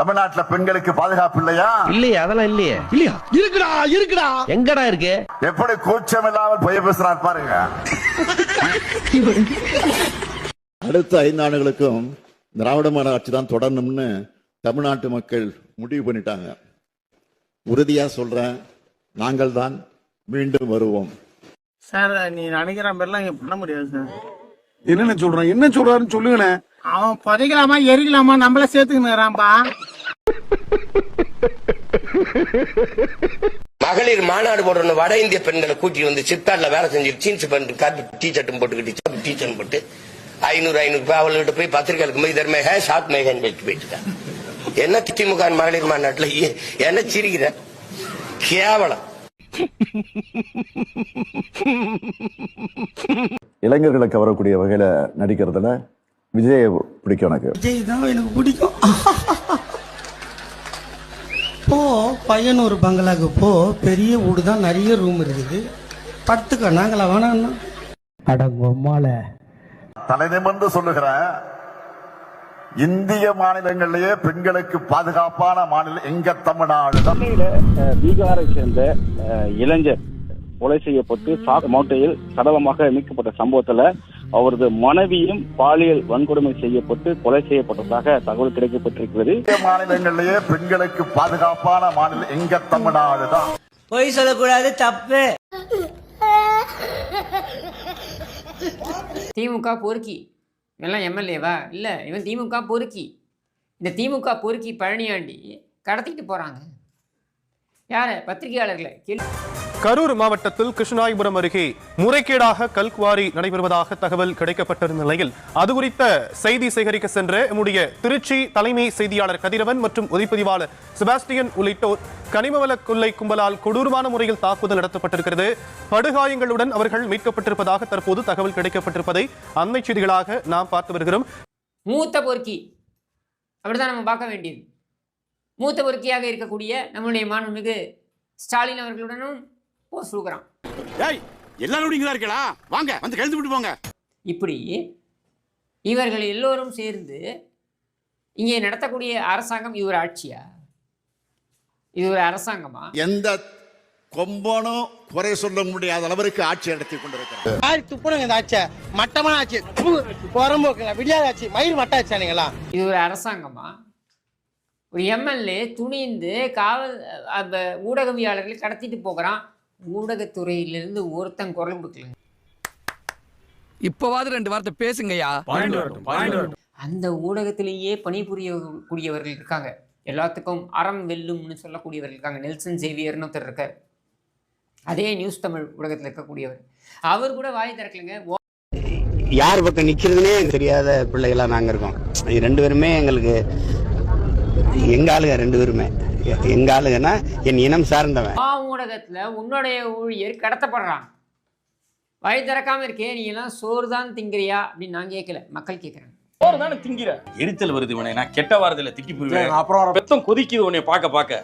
தமிழ்நாட்டுல பெண்களுக்கு பாதுகாப்பு இல்லையா? இல்லையே அதெல்லாம் இல்லையே. இல்லையா? இருக்குடா இருக்குடா. எங்கடா இருக்கு? எப்படி கூச்சம் இல்லாமல் பொய் பேசுறார் பாருங்க. அடுத்த ஐந்து ஆண்டுகளுக்கும் திராவிட மாடல் ஆட்சி தான் தொடரணும்னு தமிழ்நாட்டு மக்கள் முடிவு பண்ணிட்டாங்க. உறுதியா சொல்றேன் நாங்கள் தான் மீண்டும் வருவோம். சார் நீ நினைக்கிற மாதிரிலாம் இங்க பண்ண முடியாது சார். என்னென்ன சொல்றான் என்ன சொல்றாருன்னு சொல்லுங்கண்ணே அவன் புதைக்கலாமா எரிக்கலாமா நம்மள சேர்த்துக்கினுறான்பா மகளிர் மாநாடு போடுற வட இந்திய பெண்களை கூட்டி வந்து சித்தாட்ல வேலை செஞ்சு ஜீன்ஸ் பேண்ட் காப்பி டீ ஷர்ட்டும் போட்டுக்கிட்டு டீ ஷர்ட் போட்டு ஐநூறு ஐநூறு ரூபாய் அவள்கிட்ட போய் பத்திரிகைகளுக்கு போய் இதர் மேக ஷார்ட் மேகன் வச்சு போயிட்டு என்ன திமுக மகளிர் மாநாட்டுல என்ன சிரிக்கிற? கேவலம். இளைஞர்களை கவரக்கூடிய வகையில நடிக்கிறதுல விஜய் பிடிக்கும் எனக்கு விஜய் தான் எனக்கு பிடிக்கும். போ பையனூர் பங்களாக்கு போ. பெரிய வீடு தான் நிறைய ரூம் இருக்குது. படுத்துக்க நாங்களா வேணாம்னா. அடங்கம்மால தலை நிமிர்ந்து சொல்லுகிறேன். இந்திய மாநிலங்களிலேயே பெண்களுக்கு பாதுகாப்பான மாநிலம் எங்க தமிழ்நாடு? பீகாரை சேர்ந்த இளைஞர் கொலை செய்யப்பட்டு சாக் மௌட்டையில் சடலமாக மீட்கப்பட்ட சம்பவத்துல அவரது மனைவியும் பாலியல் வன்கொடுமை செய்யப்பட்டு கொலை செய்யப்பட்டதாக தகவல் கிடைக்கப்பட்டிருக்கிறது. மாநிலங்களிலேயே பெண்களுக்கு பாதுகாப்பான மாநிலம் எங்க தமிழ்நாடு தான்? பொய் சொல்லக்கூடாது தப்பு. திமுக பொறுக்கி. இவெல்லாம் எம்எல்ஏவா? இல்லை இவன் திமுக பொறுக்கி. இந்த திமுக பொறுக்கி பழனியாண்டி கடத்திட்டு போகிறாங்க யாரை? பத்திரிகையாளர்களை கேள்வி கரூர் மாவட்டத்தில் கிருஷ்ணாயபுரம் அருகே முறைகேடாக கல்குவாரி நடைபெறுவதாக தகவல் கிடைக்கப்பட்டிருந்த நிலையில் அது குறித்த செய்தி சேகரிக்க சென்ற நம்முடைய திருச்சி தலைமை செய்தியாளர் கதிரவன் மற்றும் ஒளிப்பதிவாளர் செபாஸ்டியன் உள்ளிட்டோர் கனிமவள கொள்ளை கும்பலால் கொடூரமான முறையில் தாக்குதல் நடத்தப்பட்டிருக்கிறது. படுகாயங்களுடன் அவர்கள் மீட்கப்பட்டிருப்பதாக தற்போது தகவல் கிடைக்கப்பட்டிருப்பதை அண்மை செய்திகளாக நாம் பார்த்து வருகிறோம். மூத்த பொறுக்கி. அப்படிதான் நம்ம பார்க்க வேண்டியது. மூத்த பொறுக்கியாக இருக்கக்கூடிய நம்மளுடைய மாண்புமிகு ஸ்டாலின் அவர்களுடனும் போஸ்ட் கொடுக்குறான் ஏய் எல்லாரும் இங்க தான் இருக்கலா வாங்க வந்து கழுத்து விட்டு போங்க. இப்படி இவர்கள் எல்லோரும் சேர்ந்து இங்கே நடத்தக்கூடிய அரசாங்கம் இது ஒரு ஆட்சியா? இது ஒரு அரசாங்கமா? எந்த கொம்பனும் குறை சொல்ல முடியாத அளவிற்கு ஆட்சி நடத்தி கொண்டிருக்கிறார். யாரு துப்புனங்க இந்த ஆச்சை மட்டமான ஆச்சு புறம்போக்குங்க விடியாத ஆச்சு மயிர் மட்டாச்சா நீங்களா இது ஒரு அரசாங்கமா? ஒரு எம்எல்ஏ துணிந்து காவல் அந்த ஊடகவியாளர்களை கடத்திட்டு போகிறான். ஊடகத்துறையிலிருந்து ஒருத்தன் குரல் கொடுக்கல. இப்பவாது ரெண்டு வார்த்தை பேசுங்கய்யா. அந்த ஊடகத்திலேயே பணிபுரிய கூடியவர்கள் இருக்காங்க. எல்லாத்துக்கும் அறம் வெல்லும்னு சொல்லக்கூடியவர்கள் இருக்காங்க. நெல்சன் சேவியர்னு ஒருத்தர் இருக்கார். அதே நியூஸ் தமிழ் ஊடகத்தில் இருக்கக்கூடியவர். அவர் கூட வாய் திறக்கலைங்க. ஓ- யார் பக்கம் நிக்கிறதுனே தெரியாத பிள்ளைகளா நாங்க இருக்கோம். ரெண்டு பேருமே எங்களுக்கு எங்க ஆளுங்க ரெண்டு பேருமே. எங்க ஆளுங்கன்னா என் இனம் சார்ந்தவன். ஆ ஊடகத்தில் உன்னுடைய ஊழியர் கடத்தப்படுறான். வாய் திறக்காம இருக்கே நீ எல்லாம் சோறு தான் திங்கிறியா அப்படின்னு நான் கேட்கல. மக்கள் கேட்குறாங்க எரிச்சல் வருது உன்னை நான் கெட்ட வாரத்துல திட்டி போயிருவேன் அப்புறம் பெத்தம் கொதிக்குது உன்னை பார்க்க பார்க்க.